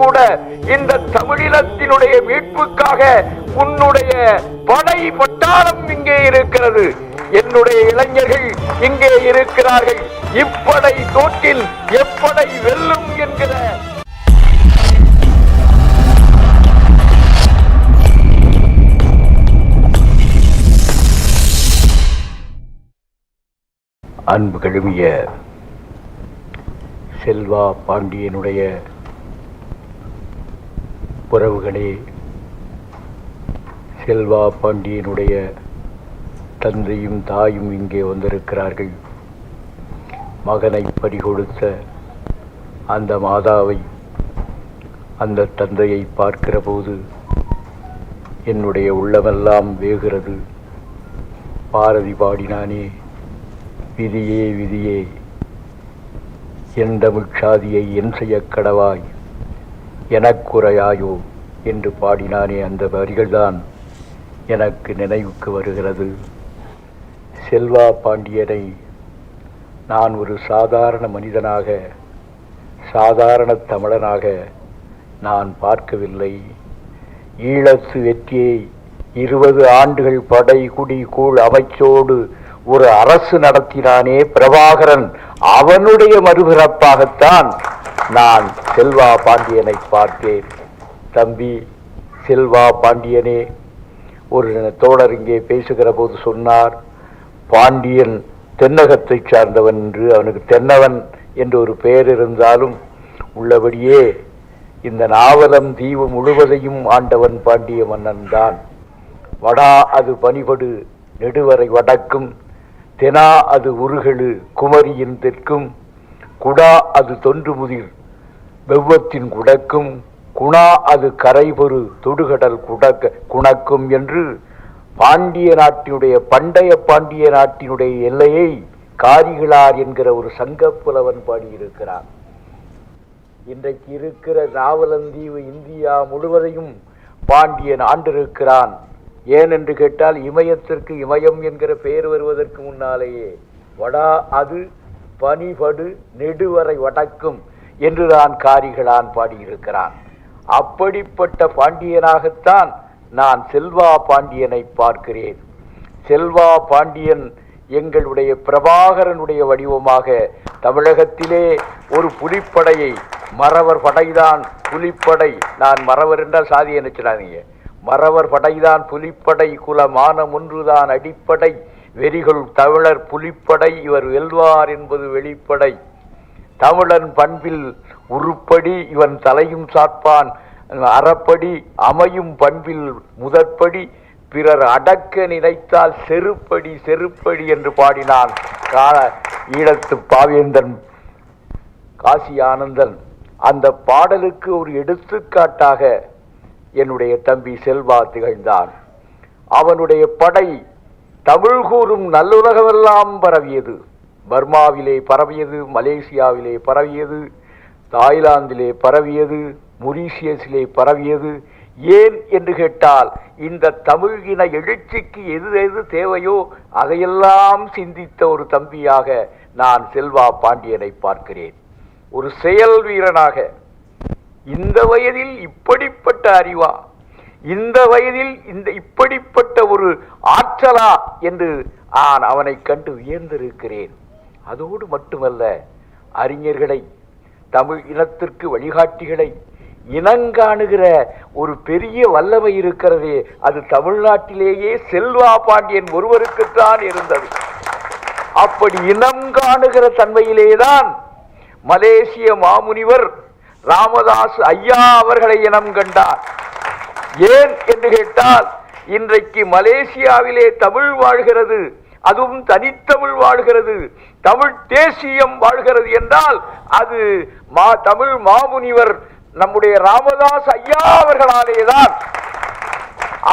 கூட இந்த தமிழினத்தினுடைய மீட்புக்காக உன்னுடைய படை பட்டாளம் இங்கே இருக்கிறது. என்னுடைய இளைஞர்கள் இங்கே இருக்கிறார்கள். இப்படை தோற்றில் எப்படை வெல்லும் என்கிற அன்பு கழுவிய செல்வா பாண்டியனுடைய உறவுகளே செல்வா பாண்டியனுடைய தந்தையும் தாயும் இங்கே வந்திருக்கிறார்கள். மகனை பறிகொடுத்த அந்த மாதாவை அந்த தந்தையை பார்க்கிற போது என்னுடைய உள்ளமெல்லாம் வேகிறது. பாரதி பாடினானே விதியே விதியே என் தமிழ்ச்சாதியை என் செய்யக் கடவாய். எனக்குறையாயோ என்று பாடினானே அந்த வரிகள்தான் எனக்கு நினைவுக்கு வருகிறது. செல்வா பாண்டியனை நான் ஒரு சாதாரண மனிதனாக சாதாரண தமிழனாக நான் பார்க்கவில்லை. ஈழத்து வெற்றியை இருபது ஆண்டுகள் படை குடி கூழ் அமைச்சோடு ஒரு அரசு நடத்தினானே பிரபாகரன். அவனுடைய மறுபிறப்பாகத்தான் நான் செல்வா பாண்டியனை பார்த்தேன். தம்பி செல்வா பாண்டியனே ஒரு தோழர் இங்கே பேசுகிற போது சொன்னார் பாண்டியன் தென்னகத்தைச் சார்ந்தவன் என்று அவனுக்கு தென்னவன் என்று ஒரு பெயர் இருந்தாலும் உள்ளபடியே இந்த நாவலம் தீவு முழுவதையும் ஆண்டவன் பாண்டிய மன்னன் தான். வடா அது பனிபடு நெடுவரை வடக்கும் தெனா அது உருகெழு குமரியின் தெற்கும் குடா அது தொன்று முதிர் வெவ்வத்தின் குடக்கும் குணா அது கரைபொரு தொடுகடல் குடக்க குணக்கும் என்று பாண்டிய நாட்டினுடைய பண்டைய பாண்டிய நாட்டினுடைய எல்லையை காரிகளார் என்கிற ஒரு சங்கப் புலவன் பாடியிருக்கிறான். இன்றைக்கு இருக்கிற நாவலந்தீவு இந்தியா முழுவதையும் பாண்டியன் ஆண்டிருக்கிறான். ஏன் என்று கேட்டால் இமயத்திற்கு இமயம் என்கிற பெயர் வருவதற்கு முன்னாலேயே வடா அது பனிபடு நெடுவரை வடக்கும். என்றுதான் காரிகளான் பாடியிருக்கிறான். அப்படிப்பட்ட பாண்டியனாகத்தான் நான் செல்வா பாண்டியனை பார்க்கிறேன். செல்வா பாண்டியன் எங்களுடைய பிரபாகரனுடைய வடிவமாக தமிழகத்திலே ஒரு புலிப்படையை மறவர் படைதான் புலிப்படை. நான் மறவர் என்றால் சாதி நினைச்சிடாதீங்க மறவர் படைதான் புலிப்படை குலமான ஒன்றுதான் அடிப்படை. வெறிகள் தமிழர் புலிப்படை இவர் வெல்வார் என்பது வெளிப்படை. தமிழன் பண்பில் உருப்படி இவன் தலையும் சாட்பான் அறப்படி அமையும் பண்பில் முதற்படி. பிறர் அடக்க நினைத்தால் செருப்படி செருப்படி என்று பாடினான் கால ஈழத்து பாவேந்தன் காசி ஆனந்தன். அந்த பாடலுக்கு ஒரு எடுத்துக்காட்டாக என்னுடைய தம்பி செல்வா திகழ்ந்தான். அவனுடைய படை தமிழ் கூறும் நல்லுலகமெல்லாம் பரவியது. பர்மாவிலே பரவியது மலேசியாவிலே பரவியது தாய்லாந்திலே பரவியது முரீஷியஸிலே பரவியது. ஏன் என்று கேட்டால் இந்த தமிழ் இன எழுச்சிக்கு எது எது தேவையோ அதையெல்லாம் சிந்தித்த ஒரு தம்பியாக நான் செல்வா பாண்டியனை பார்க்கிறேன். ஒரு செயல் வீரனாக இந்த வயதில் இப்படிப்பட்ட அறிவா இந்த வயதில் இந்த இப்படிப்பட்ட ஒரு ஆற்றலா என்று நான் அவனை கண்டு வியந்திருக்கிறேன். அதோடு மட்டுமல்ல அறிஞர்களை தமிழ் இனத்திற்கு வழிகாட்டிகளை இனங்காணுகிற ஒரு பெரிய வல்லமை இருக்கிறதே அது தமிழ்நாட்டிலேயே செல்வா பாண்டியன் ஒருவருக்குத்தான் இருந்தது. அப்படி இனம் காணுகிற தன்மையிலேதான் மலேசிய மாமுனிவர் ராமதாஸ் ஐயா அவர்களை இனம் கண்டார். ஏன் என்று கேட்டால் இன்றைக்கு மலேசியாவிலே தமிழ் வாழ்கிறது அதுவும் தனித்தமிழ் வாழ்கிறது. தமிழ் தேசியம் வாழ்கிறது என்றால் அது மா தமிழ் மாமுனிவர் நம்முடைய ராமதாஸ் ஐயா அவர்களாலேதான்.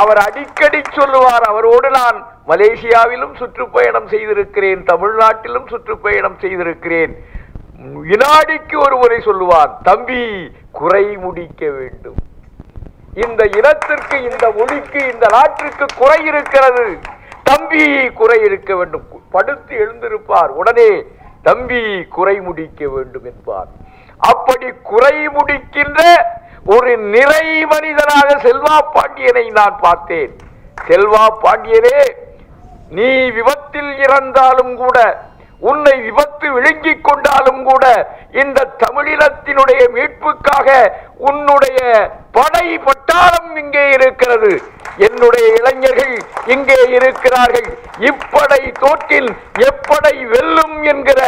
அவர் அடிக்கடி சொல்லுவார் அவரோடு நான் மலேசியாவிலும் சுற்றுப்பயணம் செய்திருக்கிறேன் தமிழ்நாட்டிலும் சுற்றுப்பயணம் செய்திருக்கிறேன். வினாடிக்கு ஒரு முறை சொல்லுவார் தம்பி குறை முடிக்க வேண்டும். இந்த இனத்திற்கு இந்த மொழிக்கு இந்த நாட்டிற்கு குறை இருக்கிறது. தம்பி குறை இருக்க வேண்டும். படுத்து எழுந்திருப்பார். உடனே தம்பி குறை முடிக்க வேண்டும் என்பார். அப்படி குறை முடிக்கின்ற ஒரு நிறை மனிதனாக செல்வா பாண்டியனை நான் பார்த்தேன். செல்வா பாண்டியனே நீ விபத்தில் இறந்தாலும் கூட உன்னை விபத்து விழுங்கிக் கொண்டாலும் கூட இந்த தமிழினத்தினுடைய மீட்புக்காக உன்னுடைய படை பட்டாளம் இங்கே இருக்கிறது. என்னுடைய இளைஞர்கள் இங்கே இருக்கிறார்கள். இப்படை தோற்றில் எப்படை வெல்லும் என்கிற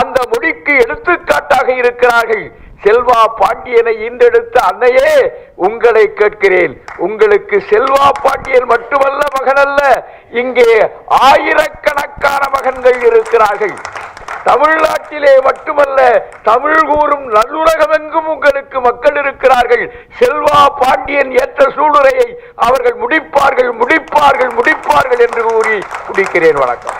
அந்த மொழிக்கு எடுத்துக்காட்டாக இருக்கிறார்கள். செல்வா பாண்டியனை ஈண்டெடுத்த அன்னையே உங்களை கேட்கிறேன். உங்களுக்கு செல்வா பாண்டியன் மட்டுமல்ல மகனல்ல இங்கே ஆயிரக்கணக்கான மகன்கள் இருக்கிறார்கள். தமிழ்நாட்டிலே மட்டுமல்ல தமிழ் கூறும் நல்லுலகமெங்கும் உங்களுக்கு மக்கள் இருக்கிறார்கள். செல்வா பாண்டியன் ஏற்ற சூளுரையை அவர்கள் முடிப்பார்கள் முடிப்பார்கள் முடிப்பார்கள் என்று கூறி முடிக்கிறேன். வணக்கம்.